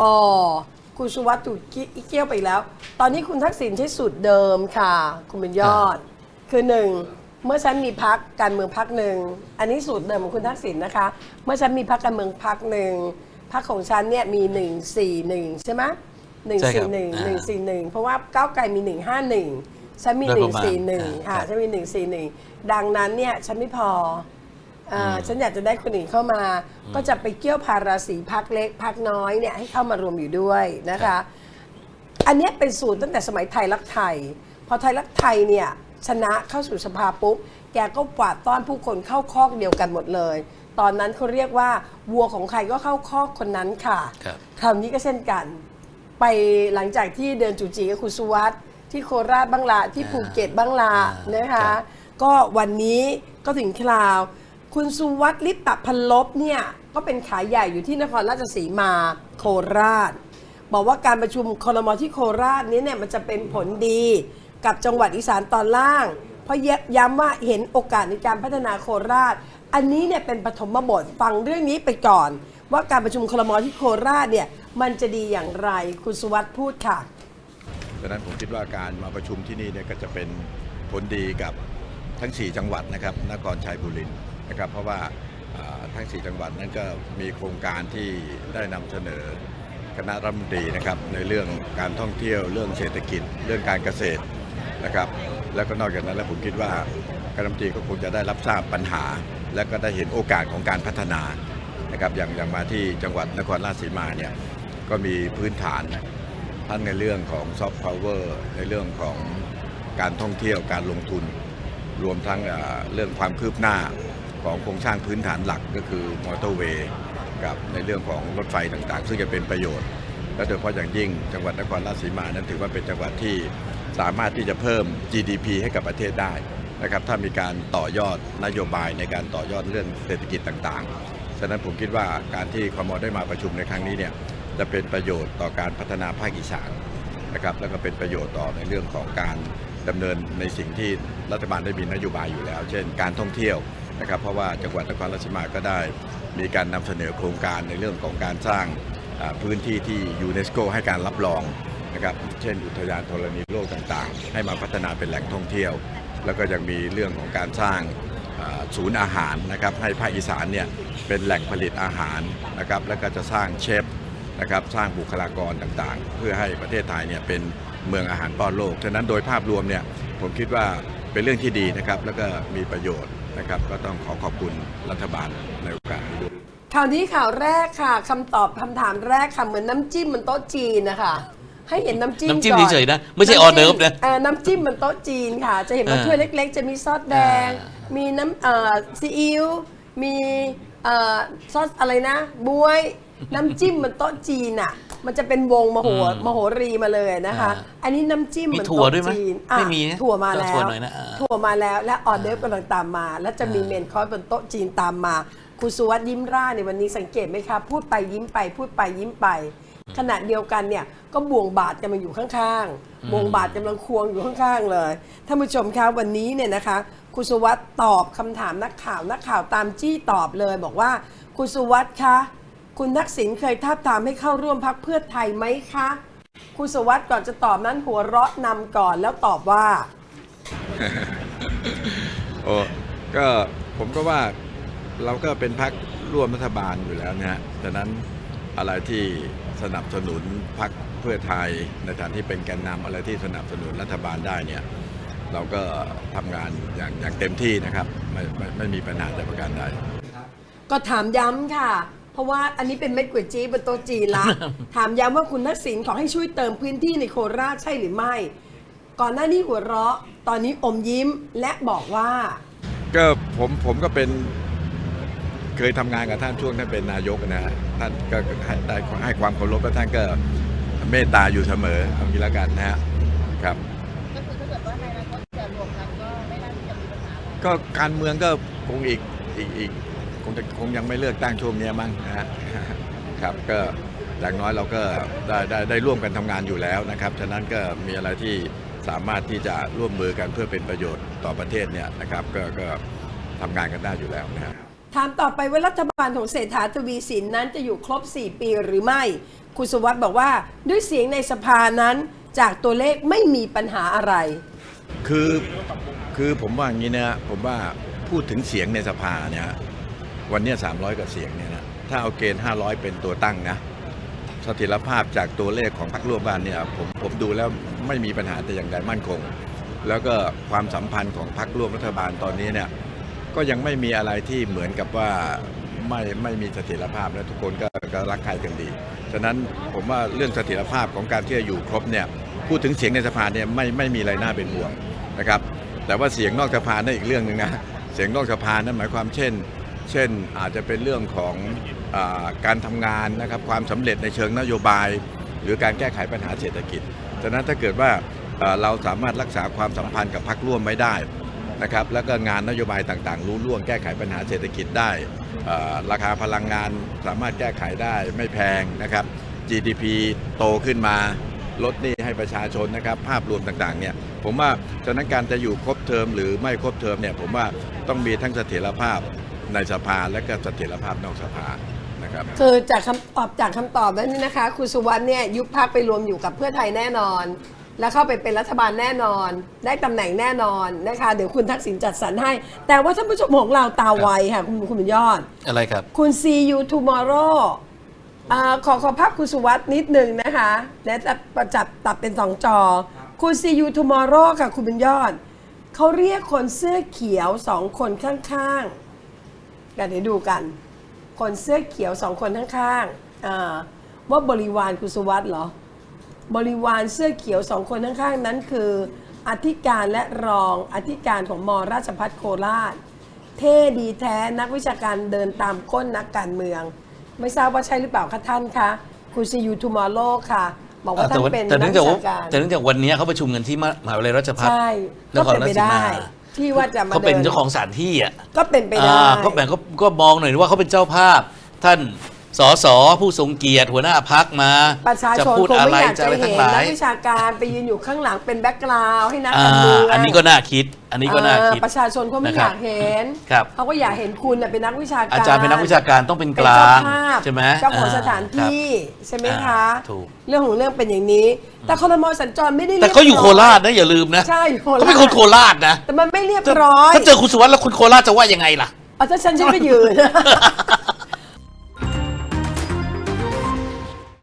อ๋อคุณสุวัสดิ์ถูกอีเกี้ยวไปอีกแล้ว ตอนนี้คุณทักษิณใช้สูตรเดิมค่ะ คุณเป็นยอด คือหนึ่งเมื่อฉันมีพักการเมืองพักหนึ่งอันนี้สูตรเดิมของคุณทักษิณนะคะ เมื่อฉันมีพักการเมืองพักหนึ่งพักของฉันเนี่ยมีหนึ่งสี่หนึ่งใช่ไหมหนึ่งใช่ครัสี่บหนึ่งอ่าหนึ่งสี่หนึ่งเพราะว่าก้าวไกลมีหนึ่งห้าหนึ่งฉันมีโดหยนึ่ปงระมาณสี่หนึ่งอ่าค่ะครับฉันมีหนึ่งสี่หนึ่งดังนั้นเนี่ยฉันไม่พอ อ่าฉันอยากจะได้คนอื่นเข้ามา ก็จะไปเกี่ยวพาราสีพักเล็กพักน้อยเนี่ยให้เข้ามารวมอยู่ด้วยนะคะ อันเนี้ยเป็นสูตรตั้งแต่สมัยไทยรักไทย พอไทยรักไทยเนี่ยชนะเข้าสู่สภาปุ๊บ แกก็กวาดต้อนผู้คนเข้าคอกเดียวกันหมดเลย ตอนนั้นเขาเรียกว่าวัวของใครก็เข้าคอกคนนั้นค่ะ ครับ คราวนี้ก็เช่นกัน ไปหลังจากที่เดินจูจีกับคุณสุวัสด์ที่โคราชบ้างละที่ภูเก็ตบ้างละอ่าน นะครัคะบก็วันนี้ก็ถึงคราว คุณสุวัสดิ์ลิปตพันลบเนี่ยก็เป็นขายใหญ่อยู่ที่นครราชสีมาโคราช บอกว่าการประชุมคอรมอที่โคราชนี้เนี่ยมันจะเป็นผลดีกับจังหวัดอีสานตอนล่าง เพราะย้ำว่าเห็นโอกาสในการพัฒนาโคราช อันนี้เนี่ยเป็นปฐมบทฟังเรื่องนี้ไปก่อน ว่าการประชุมคอรมอที่โคราชเนี่ยมันจะดีอย่างไรคุณสุวัสดิ์พูดค่ะดังนั้นผมคิดว่าการมาประชุมที่นี่เนี่ยก็จะเป็นผลดีกับทั้ง 4 จังหวัดนะครับนครชัยบุรี นะครับเพราะว่าทั้ง 4 จังหวัดนั้นก็มีโครงการที่ได้นำเสนอคณะรัฐมนตรีนะครับในเรื่องการท่องเที่ยวเรื่องเศรษฐกิจ เรื่องการเกษตรนะครับแล้วก็นอกจากนั้นแล้วผมคิดว่าคณะรัฐมนตรีก็คงจะได้รับทราบปัญหา และก็ได้เห็นโอกาสของการพัฒนานะครับอย่างอย่างมาที่จังหวัดนครราชสีมาเนี่ยก็มีพื้นฐานทั้งในเรื่องของซอฟต์พาวเวอร์ในเรื่องของการท่องเที่ยวการลงทุน รวมทั้งเรื่องความคืบหน้า ของโครงสร้างพื้นฐานหลักก็คือมอเตอร์เวย์กับในเรื่องของรถไฟต่างๆ ซึ่งจะเป็นประโยชน์ และโดยเฉพาะอย่างยิ่งจังหวัดนครราชสีมานั้นถือว่าเป็นจังหวัดที่สามารถที่จะเพิ่ม GDP ให้กับประเทศได้นะครับถ้ามีการต่อยอดนโยบายในการต่อยอดเรื่องเศรษฐกิจต่างๆ ฉะนั้นผมคิดว่าการที่คมอได้มาประชุมในครั้งนี้เนี่ยจะเป็นประโยชน์ต่อการพัฒนาภาคอีสานนะครับแล้วก็เป็นประโยชน์ต่อในเรื่องของการดำเนินในสิ่งที่รัฐบาลได้มีนโยบายอยู่แล้ว เช่น การท่องเที่ยว นะครับเพราะว่าจังหวัดนครราชสีมาก็ได้มีการนำเสนอโครงการในเรื่องของการสร้างพื้นที่ที่ยูเนสโกให้การรับรองนะครับเช่น อุทยานธรณีโลกต่างๆ ให้มาพัฒนาเป็นแหล่งท่องเที่ยว แล้วก็ยังมีเรื่องของการสร้างศูนย์อาหารนะครับให้ภาคอีสานเนี่ยเป็นแหล่งผลิตอาหารนะครับแล้วก็จะสร้างเชฟนะครับสร้างบุคลากรต่างๆ เพื่อให้ประเทศไทยเนี่ยเป็นเมืองอาหารป้อนโลก ฉะนั้นโดยภาพรวมเนี่ยผมคิดว่าเป็นเรื่องที่ดีนะครับแล้วก็มีประโยชน์ นะครับ ก็ต้องขอขอบคุณรัฐบาลในโอกาสนี้ด้วยข่าวนี้ข่าวแรกค่ะคำตอบคำถามแรกค่ะเหมือนน้ำจิ้มมันโต๊ะจีนนะคะให้เห็นน้ำจิ้มน้ำจิ้มก่อนเฉยๆนะไม่ใช่ออเดิร์ฟนะเอ่อน้ำจิ้มมันโต๊ะจีนค่ะ จะเห็นว่าอ่าถ้วยเล็ก ๆ จะมีซอสแดง อ่ามีน้ำเอ่อซีอิ๊วมีเอ่อซอสอะไรนะบวย น้ำจิ้มมันโต๊ะจีนอะ มันจะเป็นวงมโหมโหรีมาเลยนะคะอันนี้น้ำจิ้มมีเหมือนถั่วโต๊ะด้วยไหมจีนอะไม่มีนะถั่วมาต้องแล้ถั่ววหน่อยนะอ่าถั่วมาแล้วและออเดิร์ฟกำลังตามมา แล้วจะมีอ่า เมนคอร์สบนโต๊ะจีนตามมาคุณสุวัสดิ์ยิ้มร่าในวันนี้สังเกตไหมคะพูดไปยิ้มไป พูดไปยิ้มไป ขณะเดียวกันเนี่ยก็บ่วงบาทกันมาอยู่ข้างๆบ่วงบาทกำลังควงอยู่ข้างๆเลยท่านผู้ชมคะวันนี้เนี่ยนะคะคุณสุวัสดิ์ตอบคำถามนักข่าวนักข่าวตามจี้ตอบเลยบอกว่าคุณสุวัสดิ์คะ คุณทักษิณเคยท้าบทามให้เข้าร่วมพักเพื่อไทยไหมคะ คุณสุวัสดิ์ก่อนจะตอบนั้นหัวเราะนำก่อนแล้วตอบว่า โอ้ก็ผมก็ว่าเราก็เป็นพักร่วมรัฐบาลอยู่แล้วนะฮะดังนั้นอะไรที่สนับสนุนพักเพื่อไทยในฐานที่เป็นแกนนำอะไรที่สนับสนุนรัฐบาลได้เนี่ย เราก็ทำงานอย่างอย่างเต็มที่นะครับ ไม่ไม่ไม่มีปัญหาแต่ประการใดก็ถามย้ำค่ะ เพราะว่าอันนี้เป็นเม็ดก๋วยจี้บนโต๊ะจีนละ ถามย้ำว่าคุณทักษิณขอให้ช่วยเติมพื้นที่ในโคราชใช่หรือไม่ ก่อนหน้านี้หัวเราะ ตอนนี้อมยิ้มและบอกว่า ก็ผมผมก็เป็นเคยทำงานกับท่านช่วงท่านเป็นนายกนะฮะท่านก็ให้ได้ให้ความเคารพและท่านก็เมตตาอยู่เสมอเอางี้แล้วกันนะฮะครับ ก็คือถ้าเกิดว่าในอนาคตจะรวมกันก็ไม่น่าที่จะมีปัญหาอะไรก็การเมืองก็คงอีกอีกอีกค งจะคงยังไม่เลือกตั้งช่วงเนี้ยมั้งนะฮะครับก็อย่างน้อยเราก็ได้ได้ได้ร่วมกันทำงานอยู่แล้วนะครับ ฉะนั้นก็มีอะไรที่สามารถที่จะร่วมมือกันเพื่อเป็นประโยชน์ต่อประเทศเนี่ยนะครับก็ก็ทำงานกันได้อยู่แล้วนะฮะถามต่อไปว่ารัฐบาลของเศรษฐาทวีสินนั้นจะอยู่ครบ 4 ปีหรือไม่ คุณสุวัสด์บอกว่าด้วยเสียงในสภานั้นจากตัวเลขไม่มีปัญหาอะไร คือคือผมว่าอย่างนี้นะผมว่าพูดถึงเสียงในสภาเนี่ย วันนี้สามร้อยกว่าเสียงเนี่ยนะถ้าเอาเกณฑ์ 500 เป็นตัวตั้งนะสถิรภาพจากตัวเลขของพรรคร่วมบ้านเนี่ยผมผมดูแล้วไม่มีปัญหาแต่อย่างใดมั่นคง แล้วก็ความสัมพันธ์ของพรรคร่วมรัฐบาลตอนนี้เนี่ยก็ยังไม่มีอะไรที่เหมือนกับว่าไม่ไม่มีเสถียรภาพและทุกคนก็ก็รักใครกันดี ฉะนั้นผมว่าเรื่องเสถียรภาพของการที่จะอยู่ครบเนี่ยพูดถึงเสียงในสภาเนี่ยไม่ไม่มีอะไรน่าเป็นห่วงนะครับ แต่ว่าเสียงนอกสภานั่นอีกเรื่องหนึ่งนะเสียงนอกสภานั้นหมายความเช่น เช่นอาจจะเป็นเรื่องของอการทำงานนะครับความสำเร็จในเชิงนโยบาย หรือการแก้ไขปัญหาเศรษฐกิจฉะนั้นถ้าเกิดว่าเราสามารถรักษาความสัมพันธ์กับพรรคร่วมไม่ได้นะครับแล้วก็งานนโยบายต่างๆ รู้ล่วงแก้ไขปัญหาเศรษฐกิจได้ ราคาพลังงานสามารถแก้ไขได้ไม่แพงนะครับ GDP โตขึ้นมาลดหนี้ให้ประชาชนนะครับภาพรวมต่างๆเนี่ยผมว่าฉะนั้นการจะอยู่ครบเทอมหรือไม่ครบเทอมเนี่ยผมว่าต้องมีทั้งเสถียรภาพ ในสภาและก็เสถียรภาพนอกสภานะครับ คือจากคำตอบจากคำตอบนั้นนะคะคุณสุวรรณเนี่ยยุบพักไปรวมอยู่กับเพื่อไทยแน่นอน แล้วเข้าไปเป็นรัฐบาลแน่นอน ได้ตำแหน่งแน่นอนนะคะ เดี๋ยวคุณทักษิณจัดสรรให้ แต่ว่าท่านผู้ชมของเราตาไวค่ะ คุณคุณบุญยอด อะไรครับ คุณ see you tomorrow อาขอขอภาพคุณสุวัสด์นิดหนึ่งนะคะและจะประจับตัดเป็นสองจอ คุณ see you tomorrow ค่ะ คุณบุญยอด เขาเรียกคนเสื้อเขียวสองคนข้างๆกัน เดี๋ยวดูกัน คนเสื้อเขียวสองคนข้างๆอ่าว่าบริวารคุณสุวัสด์เหรอ บริวารเสื้อเขียวสองคนข้างๆนั้นคือ อธิการและรองอธิการของมราชพัฒโคราช เท่ดีแท้นักวิชาการเดินตามก้นนักการเมือง ไม่ทราบว่าใช่หรือเปล่าคะท่านคะคุณซียูทูมอร์โลค่ะบอกว่าท่านแต่ว่าเป็นแต่นัเนื่กองจากวิว่าชาการแต่เนื่องจากวันนี้เขาประชุมกันที่มหาวิทยาลัยราชภัฏใช่นก็ครเป็นราชไปสีได้มา ที่ว่าจะมาเขาเป็นดิเจ้าของสถานที่อะก็เป็นไปได้ อ่าก็แบ่งก็ก็มองหน่อยว่าเขาเป็นเจ้าภาพ ท่าน สสผู้ทรงเกียรติหัวหน้าพักมา ประชาจะชนพูดคงอะไม่ไรอยากจะจะอะไรเห็ทั้นงหลานัยกวิชาการไปยืนอยู่ข้างหลังเป็นแบ็กกราวด์ให้นักอ่าการเมืองอันนี้ก็น่าคิด อันนี้ก็น่าคิดเออประชาชนเขาไม่นะอครับยากเห็นครับเขาก็อยากเห็นคุณน่ะเป็นนักวิชาการอาจารย์เป็นนักวิชาการต้องเป็นกลางเป็นเจ้าภาพใช่ไหมเจ้าของอ่สถานที่ใช่ไหมอ่าคะถูกเรื่องของเรื่องเป็นอย่างนี้ แต่คอรมอสัญจรไม่ได้แต่เขาอยู่บโคราชนะอย่าลืมนะใช่อยู่โคราชเขาเป็นคนโคราชนะแต่มันไม่เรียบร้อยถ้าเจอคุณสุวัสดิ์แล้วคุณโคราชจะว่ายังไงล่ะเอาถ้าฉันฉันไปยืน